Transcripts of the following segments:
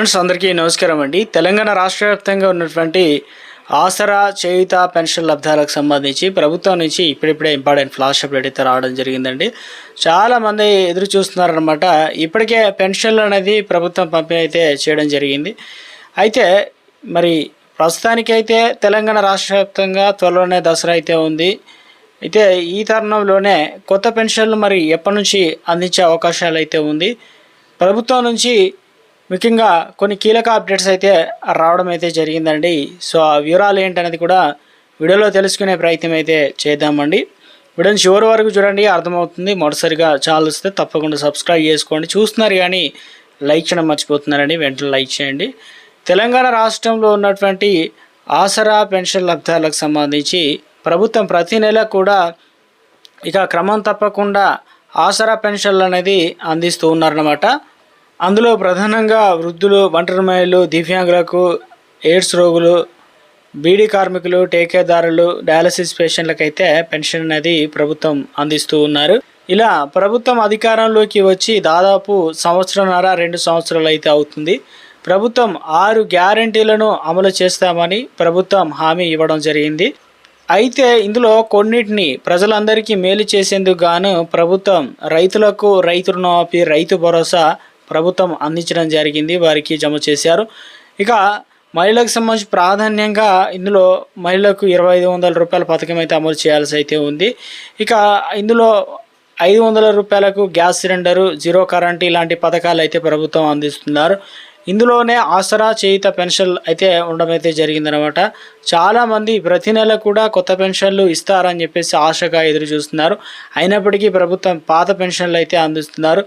Friends అందరికీ నమస్కారం అండి. తెలంగాణ రాష్ట్ర వ్యాప్తంగా ఉన్నటువంటి ఆసరా చేయుత పెన్షన్ లబ్ధాలకు సంబంధించి ప్రభుత్వం నుంచి ఇప్పుడిప్పుడే ఇంపార్టెంట్ ఫ్లాష్ అప్డేట్ అయితే రావడం జరిగిందండి. చాలామంది ఎదురు చూస్తున్నారనమాట ఇప్పటికే పెన్షన్లు అనేది ప్రభుత్వం పంపిణీ అయితే చేయడం జరిగింది. అయితే మరి ప్రస్తుతానికైతే తెలంగాణ రాష్ట్ర వ్యాప్తంగా త్వరలోనే దసరా అయితే ఉంది. అయితే ఈ తరుణంలోనే కొత్త పెన్షన్లు మరి ఎప్పటి నుంచి అందించే అవకాశాలు అయితే ఉంది. ప్రభుత్వం నుంచి ముఖ్యంగా కొన్ని కీలక అప్డేట్స్ అయితే రావడం అయితే జరిగిందండి. సో ఆ వివరాలు ఏంటనేది కూడా వీడియోలో తెలుసుకునే ప్రయత్నం అయితే చేద్దామండి. వీడియోని చివరి వరకు చూడండి అర్థమవుతుంది. మొదటిసారిగా ఛానల్ వస్తే తప్పకుండా సబ్స్క్రైబ్ చేసుకోండి. చూస్తున్నారు కానీ లైక్ చేయడం మర్చిపోతున్నారండి. వెంటనే లైక్ చేయండి. తెలంగాణ రాష్ట్రంలో ఉన్నటువంటి ఆసరా పెన్షన్ లబ్ధాలకు సంబంధించి ప్రభుత్వం ప్రతి నెల కూడా ఇక క్రమం తప్పకుండా ఆసరా పెన్షన్లు అనేది అందిస్తూ ఉన్నారన్నమాట. అందులో ప్రధానంగా వృద్ధులు ఒంటరి దివ్యాంగులకు ఎయిడ్స్ రోగులు బీడీ కార్మికులు టేకేదారులు డయాలసిస్ పేషెంట్లకైతే పెన్షన్ అనేది ప్రభుత్వం అందిస్తూ ఉన్నారు. ఇలా ప్రభుత్వం అధికారంలోకి వచ్చి దాదాపు సంవత్సరంన్నర రెండు సంవత్సరాలు అయితే అవుతుంది. ప్రభుత్వం ఆరు గ్యారంటీలను అమలు చేస్తామని ప్రభుత్వం హామీ ఇవ్వడం జరిగింది. అయితే ఇందులో కొన్నిటిని ప్రజలందరికీ మేలు చేసేందుకు గాను ప్రభుత్వం రైతులకు రైతు రుణమాఫీ రైతు భరోసా ప్రభుత్వం అందించడం జరిగింది. వారికి జమ చేశారు. ఇక మహిళలకు సంబంధించి ప్రాధాన్యంగా ఇందులో మహిళలకు ఇరవై ఐదు వందల రూపాయల పథకం అయితే అమలు చేయాల్సి అయితే ఉంది. ఇక ఇందులో ఐదు వందల రూపాయలకు గ్యాస్ సిలిండరు జీరో కరెంట్ ఇలాంటి పథకాలు అయితే ప్రభుత్వం అందిస్తున్నారు. ఇందులోనే ఆసరా చేయిత పెన్షన్ అయితే ఉండడం అయితే జరిగిందనమాట చాలామంది ప్రతి నెల కూడా కొత్త పెన్షన్లు ఇస్తారని చెప్పేసి ఆశగా ఎదురు చూస్తున్నారు. అయినప్పటికీ ప్రభుత్వం పాత పెన్షన్లు అయితే అందిస్తున్నారు.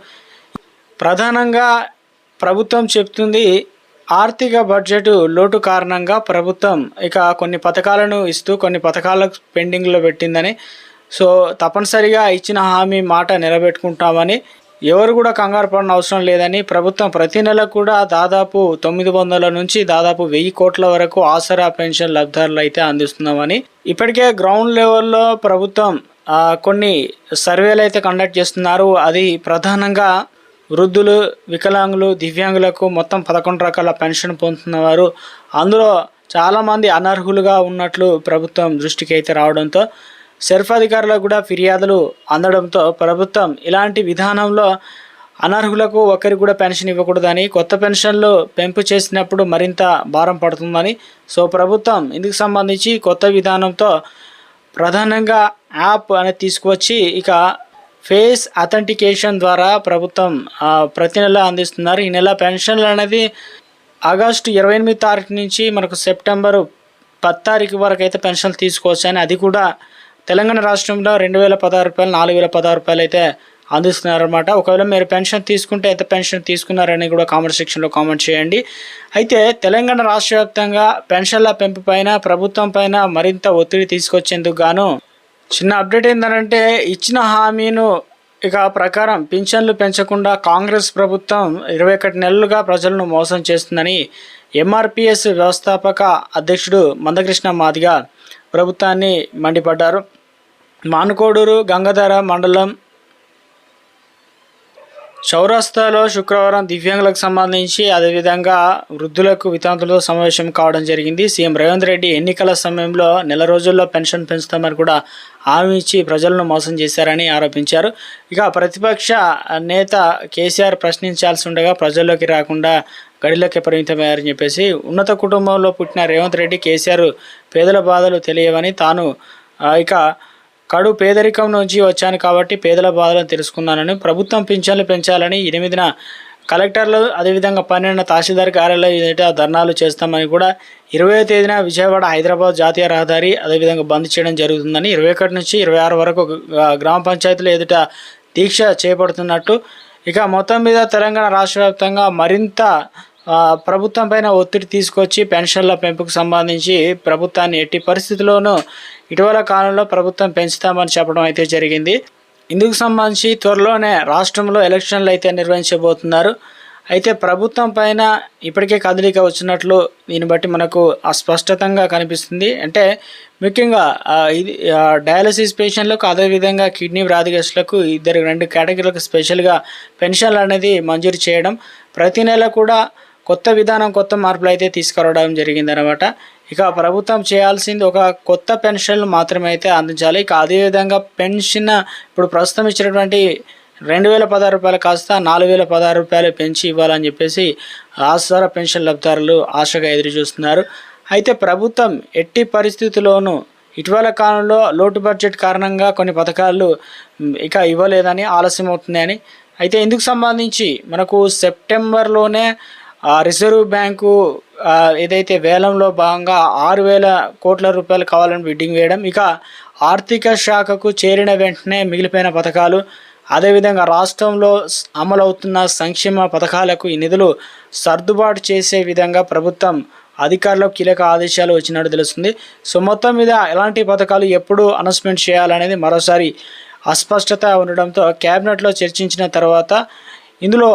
ప్రధానంగా ప్రభుత్వం చెప్తుంది ఆర్థిక బడ్జెట్ లోటు కారణంగా ప్రభుత్వం ఇక కొన్ని పథకాలను ఇస్తూ కొన్ని పథకాలకు పెండింగ్లో పెట్టిందని సో తప్పనిసరిగా ఇచ్చిన హామీ మాట నిలబెట్టుకుంటామని ఎవరు కూడా కంగారు పడిన అవసరం లేదని ప్రభుత్వం ప్రతి నెల కూడా దాదాపు తొమ్మిది వందల నుంచి దాదాపు వెయ్యి కోట్ల వరకు ఆసరా పెన్షన్ లబ్ధారులు అయితే అందిస్తున్నామని ఇప్పటికే గ్రౌండ్ లెవెల్లో ప్రభుత్వం కొన్ని సర్వేలు అయితే కండక్ట్ చేస్తున్నారు. అది ప్రధానంగా వృద్ధులు వికలాంగులు దివ్యాంగులకు మొత్తం పదకొండు రకాల పెన్షన్ పొందుతున్నవారు. అందులో చాలామంది అనర్హులుగా ఉన్నట్లు ప్రభుత్వం దృష్టికి అయితే రావడంతో సెర్ఫ్ అధికారులకు కూడా ఫిర్యాదులు అందడంతో ప్రభుత్వం ఇలాంటి విధానంలో అనర్హులకు ఒకరికి కూడా పెన్షన్ ఇవ్వకూడదని కొత్త పెన్షన్లు పెంపు చేసినప్పుడు మరింత భారం పడుతుందని సో ప్రభుత్వం ఇందుకు సంబంధించి కొత్త విధానంతో ప్రధానంగా యాప్ అనేది తీసుకువచ్చి ఇక ఫేస్ అథెంటికేషన్ ద్వారా ప్రభుత్వం ప్రతి నెల అందిస్తున్నారు. ఈ నెల పెన్షన్లు అనేది ఆగస్టు ఇరవై ఎనిమిది తారీఖు నుంచి మనకు సెప్టెంబరు పది తారీఖు వరకు అయితే పెన్షన్లు తీసుకోవచ్చు అని అది కూడా తెలంగాణ రాష్ట్రంలో రెండు వేల పదహారు రూపాయలు నాలుగు వేల పదహారు రూపాయలు అయితే అందిస్తున్నారనమాట ఒకవేళ మీరు పెన్షన్ తీసుకుంటే ఎంత పెన్షన్ తీసుకున్నారని కూడా కామెంట్ సెక్షన్లో కామెంట్ చేయండి. అయితే తెలంగాణ రాష్ట్ర వ్యాప్తంగా పెన్షన్ల పెంపు పైన ప్రభుత్వం పైన మరింత ఒత్తిడి తీసుకొచ్చేందుకు గాను చిన్న అప్డేట్ ఏంటంటే ఇచ్చిన హామీను ఇక ప్రకారం పింఛన్లు పెంచకుండా కాంగ్రెస్ ప్రభుత్వం ఇరవై ఒకటి నెలలుగా ప్రజలను మోసం చేస్తుందని ఎంఆర్పిఎస్ వ్యవస్థాపక అధ్యక్షుడు మందకృష్ణ మాదిగా ప్రభుత్వాన్ని మండిపడ్డారు. మానుకోడూరు గంగాధర మండలం చౌరస్తాలో శుక్రవారం దివ్యాంగులకు సంబంధించి అదేవిధంగా వృద్ధులకు వితాంతులతో సమావేశం కావడం జరిగింది. సీఎం రేవంత్ రెడ్డి ఎన్నికల సమయంలో నెల రోజుల్లో పెన్షన్ పెంచుతామని కూడా హామీ ఇచ్చి ప్రజలను మోసం చేశారని ఆరోపించారు. ఇక ప్రతిపక్ష నేత కేసీఆర్ ప్రశ్నించాల్సి ఉండగా ప్రజల్లోకి రాకుండా గడిలోకి పరిమితమయ్యారని చెప్పేసి ఉన్నత కుటుంబంలో పుట్టిన రేవంత్ రెడ్డి కేసీఆర్ పేదల బాధలు తెలియవని తాను ఇక కడు పేదరికం నుంచి వచ్చాను కాబట్టి పేదల బాధలను తెలుసుకున్నానని ప్రభుత్వం పింఛన్లు పెంచాలని ఎనిమిదిన కలెక్టర్లు అదేవిధంగా పన్నెండున తహసీల్దార్ కార్యాలయం ఎదుట ధర్నాలు చేస్తామని కూడా ఇరవై తేదీన విజయవాడ హైదరాబాద్ జాతీయ రహదారి అదేవిధంగా బంద్ చేయడం జరుగుతుందని ఇరవై ఒకటి నుంచి ఇరవై ఆరు వరకు గ్రామ పంచాయతీల ఎదుట దీక్ష చేపడుతున్నట్టు. ఇక మొత్తం మీద తెలంగాణ రాష్ట్ర వ్యాప్తంగా మరింత ప్రభుత్వం పైన ఒత్తిడి తీసుకొచ్చి పెన్షన్ల పెంపుకు సంబంధించి ప్రభుత్వాన్ని ఎట్టి పరిస్థితుల్లోనూ ఇటీవల కాలంలో ప్రభుత్వం పెంచుతామని చెప్పడం అయితే జరిగింది. ఇందుకు సంబంధించి త్వరలోనే రాష్ట్రంలో ఎలక్షన్లు అయితే నిర్వహించబోతున్నారు. అయితే ప్రభుత్వం పైన ఇప్పటికే కదలిక వచ్చినట్లు దీన్ని బట్టి మనకు అస్పష్టతంగా కనిపిస్తుంది. అంటే ముఖ్యంగా ఇది డయాలసిస్ పేషెంట్లకు అదేవిధంగా కిడ్నీ వ్యాధిగ్రస్తులకు ఇద్దరు రెండు కేటగిరీలకు స్పెషల్గా పెన్షన్లు అనేది మంజూరు చేయడం ప్రతి నెల కూడా కొత్త విధానం కొత్త మార్పులు అయితే తీసుకురావడం జరిగిందనమాట. ఇక ప్రభుత్వం చేయాల్సింది ఒక కొత్త పెన్షన్లు మాత్రమే అయితే అందించాలి. ఇక అదేవిధంగా పెన్షన్ ఇప్పుడు ప్రస్తుతం ఇచ్చినటువంటి రెండు వేల పదహారు రూపాయలు కాస్త నాలుగు వేల పదహారు రూపాయలు పెంచి ఇవ్వాలని చెప్పేసి ఆసరా పెన్షన్ లబ్ధిదారులు ఆశగా ఎదురు చూస్తున్నారు. అయితే ప్రభుత్వం ఎట్టి పరిస్థితుల్లోనూ ఇటీవల కాలంలో లోటు బడ్జెట్ కారణంగా కొన్ని పథకాలు ఇక ఇవ్వలేదని ఆలస్యం అవుతుందని అయితే ఇందుకు సంబంధించి మనకు సెప్టెంబర్లోనే రిజర్వ్ బ్యాంకు ఏదైతే వేలంలో భాగంగా ఆరు వేల కోట్ల రూపాయలు కావాలని బిడ్డింగ్ వేయడం ఇక ఆర్థిక శాఖకు చేరిన వెంటనే మిగిలిపోయిన పథకాలు అదేవిధంగా రాష్ట్రంలో అమలవుతున్న సంక్షేమ పథకాలకు ఈ నిధులు సర్దుబాటు చేసే విధంగా ప్రభుత్వం అధికారులకు కీలక ఆదేశాలు వచ్చినట్టు తెలుస్తుంది. సో మొత్తం మీద ఎలాంటి పథకాలు ఎప్పుడు అనౌన్స్మెంట్ చేయాలనేది మరోసారి అస్పష్టత ఉండడంతో క్యాబినెట్లో చర్చించిన తర్వాత ఇందులో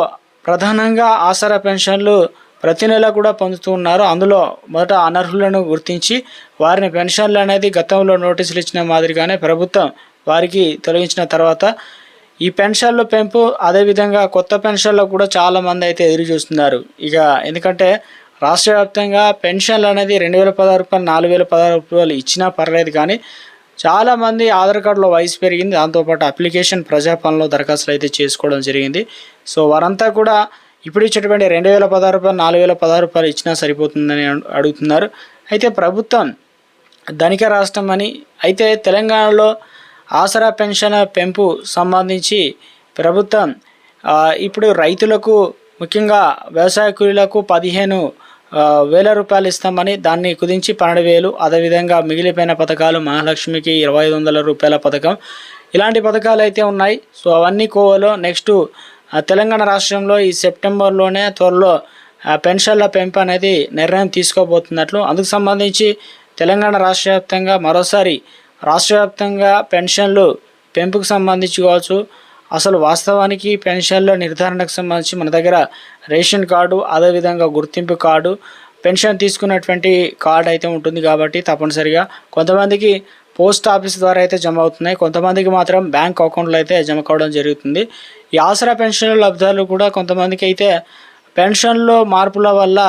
ప్రధానంగా ఆసరా పెన్షన్లు ప్రతి నెల కూడా పొందుతూ ఉన్నారు. అందులో మొదట అనర్హులను గుర్తించి వారిని పెన్షన్లు అనేది గతంలో నోటీసులు ఇచ్చిన మాదిరిగానే ప్రభుత్వం వారికి తొలగించిన తర్వాత ఈ పెన్షన్ల పెంపు అదేవిధంగా కొత్త పెన్షన్లు కూడా చాలా మంది అయితే ఎదురు చూస్తున్నారు. ఇక ఎందుకంటే రాష్ట్ర వ్యాప్తంగా పెన్షన్లు అనేది రెండు వేల పదహారు రూపాయలు నాలుగు వేల పదహారు రూపాయలు ఇచ్చినా పర్లేదు కానీ చాలామంది ఆధార్ కార్డులో వయసు పెరిగింది. దాంతోపాటు అప్లికేషన్ ప్రజాపాలనలో దరఖాస్తులు అయితే చేసుకోవడం జరిగింది. సో వారంతా కూడా ఇప్పుడు ఇచ్చేటువంటి రెండు వేల పదహారు రూపాయలు నాలుగు వేల పదహారు రూపాయలు ఇచ్చినా సరిపోతుందని అడుగుతున్నారు. అయితే ప్రభుత్వం ధనిక రాష్ట్రం అని అయితే తెలంగాణలో ఆసరా పెన్షన్ పెంపు సంబంధించి ప్రభుత్వం ఇప్పుడు రైతులకు ముఖ్యంగా వ్యవసాయ కూలీలకు పదిహేను వేల రూపాయలు ఇస్తామని దాన్ని కుదించి పన్నెండు వేలు అదేవిధంగా మిగిలిపోయిన పథకాలు మహాలక్ష్మికి ఇరవై ఐదు వందల రూపాయల పథకం. ఇలాంటి పథకాలు అయితే ఉన్నాయి. సో అవన్నీ కోవలో నెక్స్ట్ తెలంగాణ రాష్ట్రంలో ఈ సెప్టెంబర్లోనే త్వరలో పెన్షన్ల పెంపు అనేది నిర్ణయం తీసుకోబోతున్నట్లు. అందుకు సంబంధించి తెలంగాణ రాష్ట్ర వ్యాప్తంగా మరోసారి రాష్ట్ర వ్యాప్తంగా పెన్షన్లు పెంపుకు సంబంధించి కావచ్చు అసలు వాస్తవానికి పెన్షన్ల నిర్ధారణకు సంబంధించి మన దగ్గర రేషన్ కార్డు అదేవిధంగా గుర్తింపు కార్డు పెన్షన్ తీసుకున్నటువంటి కార్డు అయితే ఉంటుంది కాబట్టి తప్పనిసరిగా కొంతమందికి పోస్ట్ ఆఫీస్ ద్వారా అయితే జమ అవుతున్నాయి. కొంతమందికి మాత్రం బ్యాంక్ అకౌంట్లో అయితే జమ కావడం జరుగుతుంది. ఈ ఆసరా పెన్షన్ లబ్ధాలు కూడా కొంతమందికి అయితే పెన్షన్లో మార్పుల వల్ల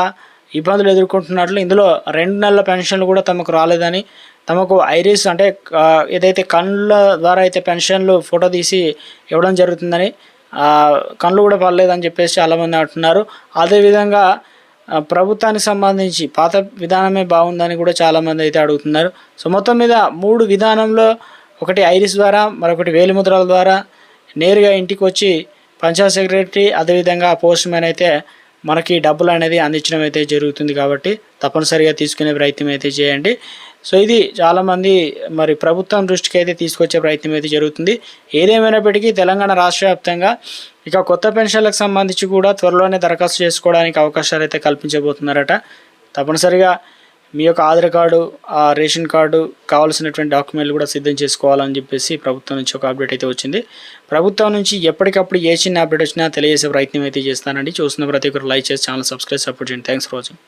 ఇబ్బందులు ఎదుర్కొంటున్నట్లు ఇందులో రెండు నెలల పెన్షన్లు కూడా తమకు రాలేదని తమకు ఐరిస్ అంటే ఏదైతే కళ్ళ ద్వారా అయితే పెన్షన్లు ఫోటో తీసి ఇవ్వడం జరుగుతుందని కళ్ళు కూడా పడలేదని చెప్పేసి చాలామంది అంటున్నారు. అదేవిధంగా ప్రభుత్వానికి సంబంధించి పాత విధానమే బాగుందని కూడా చాలామంది అయితే అడుగుతున్నారు. సో మొత్తం మీద మూడు విధానంలో ఒకటి ఐరిస్ ద్వారా మరొకటి వేలిముద్రల ద్వారా నేరుగా ఇంటికి వచ్చి పంచాయత్ సెక్రటరీ అదేవిధంగా పోస్ట్ మ్యాన్ అయితే మనకి డబ్బులు అనేది అందించడం అయితే జరుగుతుంది కాబట్టి తప్పనిసరిగా తీసుకునే ప్రయత్నం అయితే చేయండి. సో ఇది చాలామంది మరి ప్రభుత్వం దృష్టికి అయితే తీసుకొచ్చే ప్రయత్నం అయితే జరుగుతుంది. ఏదేమైనప్పటికీ తెలంగాణ రాష్ట్ర వ్యాప్తంగా ఇక కొత్త పెన్షన్లకు సంబంధించి కూడా త్వరలోనే దరఖాస్తు చేసుకోవడానికి అవకాశాలు అయితే కల్పించబోతున్నారట. తప్పనిసరిగా మీ యొక్క ఆధార్ కార్డు ఆ రేషన్ కార్డు కావాల్సినటువంటి డాక్యుమెంట్లు కూడా సిద్ధం చేసుకోవాలని చెప్పేసి ప్రభుత్వం నుంచి ఒక అప్డేట్ అయితే వచ్చింది. ప్రభుత్వం నుంచి ఎప్పటికప్పుడు ఏ చిన్న అప్డేట్ వచ్చినా తెలియజేసే ప్రయత్నం అయితే చేస్తానండి. చూస్తున్న ప్రతి ఒక్కరు లైక్ చేసి ఛానల్ సబ్స్క్రైబ్ సపోర్ట్ చేయండి. Thanks for watching